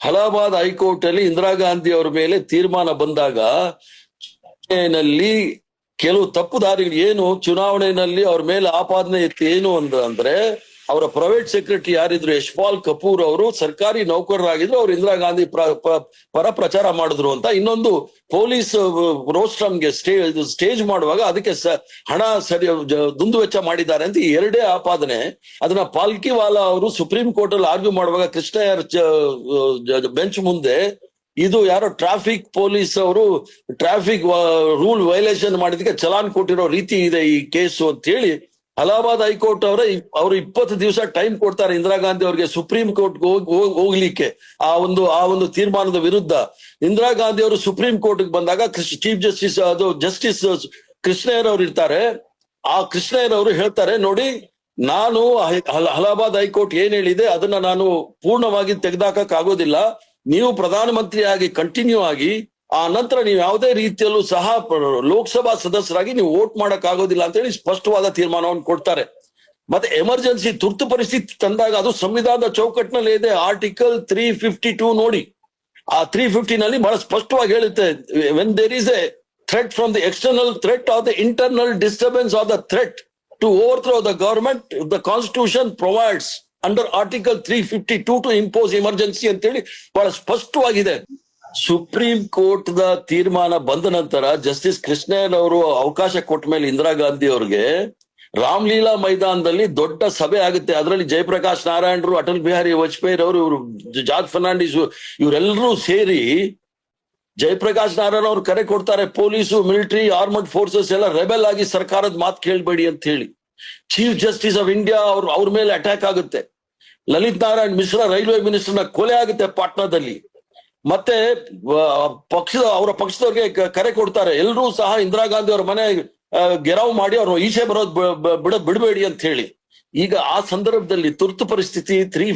Allahabad high court ಅಲ್ಲಿ ಇಂದಿರಾ ಗಾಂಧಿ ಅವರ ಮೇಲೆ ತೀರ್ಮಾನ ಬಂದಾಗ ಕೆಲವು ತಪ್ಪು ದಾರಿಗಳು ಏನು, ಚುನಾವಣೆಯಲ್ಲಿ ಅವ್ರ ಮೇಲೆ ಆಪಾದನೆ ಇತ್ತು ಏನು ಅಂದ ಅಂದ್ರೆ ಅವರ ಪ್ರೈವೇಟ್ ಸೆಕ್ರೆಟರಿ ಯಾರಿದ್ರು, ಯಶ್ಪಾಲ್ ಕಪೂರ್ ಅವರು ಸರ್ಕಾರಿ ನೌಕರರಾಗಿದ್ರು, ಅವ್ರು ಇಂದಿರಾ ಗಾಂಧಿ ಪ್ರ- ಪರ ಪ್ರಚಾರ ಮಾಡಿದ್ರು ಅಂತ ಇನ್ನೊಂದು ಪೊಲೀಸ್ ರೋಸ್ಟ್ರಮ್ಗೆ ಸ್ಟೇಜ್ ಸ್ಟೇಜ್ ಮಾಡುವಾಗ ಅದಕ್ಕೆ ಹಣ ಸರಿ ದುಂದುವೆಚ್ಚ ಮಾಡಿದ್ದಾರೆ ಅಂತ ಎರಡೇ ಆಪಾದನೆ. ಅದನ್ನ ಪಾಲ್ಕಿವಾಲಾ ಅವರು ಸುಪ್ರೀಂ ಕೋರ್ಟ್ ಅಲ್ಲಿ ಆರ್ಗ್ಯೂ ಮಾಡುವಾಗ ಕೃಷ್ಣಯ್ಯರ್ ಬೆಂಚ್ ಮುಂದೆ ಇದು ಯಾರು ಟ್ರಾಫಿಕ್ ಪೊಲೀಸ್ ಅವರು ಟ್ರಾಫಿಕ್ ರೂಲ್ ವೈಲೇಷನ್ ಮಾಡಿದಕ್ಕೆ ಚಲಾನ್ ಕೊಟ್ಟಿರೋ ರೀತಿ ಇದೆ ಈ ಕೇಸು ಅಂತ ಹೇಳಿ ಅಲಹಾಬಾದ್ ಹೈಕೋರ್ಟ್ ಅವರ ಅವರು ಇಪ್ಪತ್ತು ದಿವಸ ಟೈಮ್ ಕೊಡ್ತಾರೆ ಇಂದಿರಾ ಗಾಂಧಿ ಅವರಿಗೆ ಸುಪ್ರೀಂ ಕೋರ್ಟ್ ಹೋಗ್ಲಿಕ್ಕೆ. ಆ ಒಂದು ಆ ಒಂದು ತೀರ್ಮಾನದ ವಿರುದ್ಧ. ಇಂದಿರಾ ಗಾಂಧಿ ಅವರು ಸುಪ್ರೀಂ ಕೋರ್ಟ್ ಬಂದಾಗ ಚೀಫ್ ಜಸ್ಟಿಸ್, ಅದು ಜಸ್ಟಿಸ್ ಕೃಷ್ಣಯ್ಯರ್ ಇರ್ತಾರೆ. ಆ ಕೃಷ್ಣಯ್ಯರ್ ಅವರು ಹೇಳ್ತಾರೆ, ನೋಡಿ, ನಾನು ಅಲಹಾಬಾದ್ ಹೈಕೋರ್ಟ್ ಏನ್ ಹೇಳಿದೆ, ಅದನ್ನ ನಾನು ಪೂರ್ಣವಾಗಿ ತೆಗೆದಾಕಕ್ ಆಗೋದಿಲ್ಲ ನೀವು ಪ್ರಧಾನಮಂತ್ರಿಯಾಗಿ ಕಂಟಿನ್ಯೂ ಆಗಿ ಆ ನಂತರ ನೀವು ಯಾವುದೇ ರೀತಿಯಲ್ಲೂ ಸಹ ಲೋಕಸಭಾ ಸದಸ್ಯರಾಗಿ ನೀವು ವೋಟ್ ಮಾಡಕ್ ಆಗೋದಿಲ್ಲ ಅಂತ ಹೇಳಿ ಸ್ಪಷ್ಟವಾದ ತೀರ್ಮಾನವನ್ನು ಕೊಡ್ತಾರೆ. ಮತ್ತೆ ಎಮರ್ಜೆನ್ಸಿ ತುರ್ತು ಪರಿಸ್ಥಿತಿ ತಂದಾಗ ಅದು ಸಂವಿಧಾನದ ಚೌಕಟ್ಟಿನಲ್ಲಿ ಇದೆ. ಆರ್ಟಿಕಲ್ ತ್ರೀ ಫಿಫ್ಟಿ ಟೂ ನೋಡಿ. ಆ ತ್ರೀ ಫಿಫ್ಟಿ ನಲ್ಲಿ ಬಹಳ ಸ್ಪಷ್ಟವಾಗಿ ಹೇಳುತ್ತೆ when there is a threat from the external threat of the internal disturbance of the threat to overthrow the government the constitution provides under article three fifty two to impose emergency ಅಂತೇಳಿ ಬಹಳ ಸ್ಪಷ್ಟವಾಗಿದೆ. Supreme court the ತೀರ್ಮಾನ ಬಂದ ನಂತರ justice ಕೃಷ್ಣಯ್ಯನ್ ಅವರು ಅವಕಾಶ ಕೊಟ್ಟ ಮೇಲೆ ಇಂದಿರಾ ಗಾಂಧಿ ಅವರಿಗೆ ರಾಮ್ಲೀಲಾ ಮೈದಾನದಲ್ಲಿ ದೊಡ್ಡ ಸಭೆ ಆಗುತ್ತೆ. ಅದರಲ್ಲಿ ಜಯಪ್ರಕಾಶ್ ನಾರಾಯಣರು, ಅಟಲ್ ಬಿಹಾರಿ ವಾಜಪೇಯಿ ಅವರು ಇವರು ಜಾರ್ಜ್ ಫರ್ನಾಂಡಿಸ್ ಇವರೆಲ್ಲರೂ ಸೇರಿ ಜಯಪ್ರಕಾಶ್ ನಾರಾಯಣ ಅವ್ರು ಕರೆ ಕೊಡ್ತಾರೆ. ಪೊಲೀಸು, ಮಿಲಿಟರಿ, ಆರ್ಮಡ್ ಫೋರ್ಸಸ್ ಎಲ್ಲ ರೆಬೆಲ್ ಆಗಿ ಸರ್ಕಾರದ ಮಾತು ಕೇಳಬೇಡಿ ಅಂತ ಹೇಳಿ. ಚೀಫ್ ಜಸ್ಟಿಸ್ ಆಫ್ ಇಂಡಿಯಾ ಅವ್ರ ಅವ್ರ ಮೇಲೆ ಅಟ್ಯಾಕ್ ಆಗುತ್ತೆ. ಲಲಿತ್ ನಾರಾಯಣ್ ಮಿಶ್ರಾ ರೈಲ್ವೆ ಮಿನಿಸ್ಟರ್ನ ಕೊಲೆ ಆಗುತ್ತೆ ಪಾಟ್ನಾದಲ್ಲಿ. ಮತ್ತೆ ಪಕ್ಷದ, ಅವರ ಪಕ್ಷದವ್ರಿಗೆ ಕರೆ ಕೊಡ್ತಾರೆ. ಎಲ್ಲರೂ ಸಹ ಇಂದಿರಾ ಗಾಂಧಿ ಅವ್ರ ಮನೆ ಗೆರಾವ್ ಮಾಡಿ ಅವ್ರು ಈಚೆ ಬರೋದ್ ಬಿಡ, ಬಿಡಬೇಡಿ ಅಂತ ಹೇಳಿ. ಈಗ ಆ ಸಂದರ್ಭದಲ್ಲಿ ತುರ್ತು ಪರಿಸ್ಥಿತಿ, three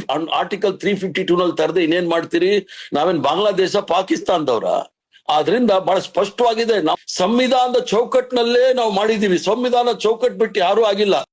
article three fifty two ನಲ್ಲಿ ತರದೆ ಇನ್ನೇನ್ ಮಾಡ್ತೀರಿ? ನಾವೇನ್ ಬಾಂಗ್ಲಾದೇಶ, ಪಾಕಿಸ್ತಾನದವ್ರ? ಆದ್ರಿಂದ ಬಹಳ ಸ್ಪಷ್ಟವಾಗಿದೆ. ನಾವು ಸಂವಿಧಾನದ ಚೌಕಟ್ಟಿನಲ್ಲೇ ನಾವು ಮಾಡಿದೀವಿ ಸಂವಿಧಾನ ಚೌಕಟ್ ಬಿಟ್ಟು ಯಾರು ಆಗಿಲ್ಲ.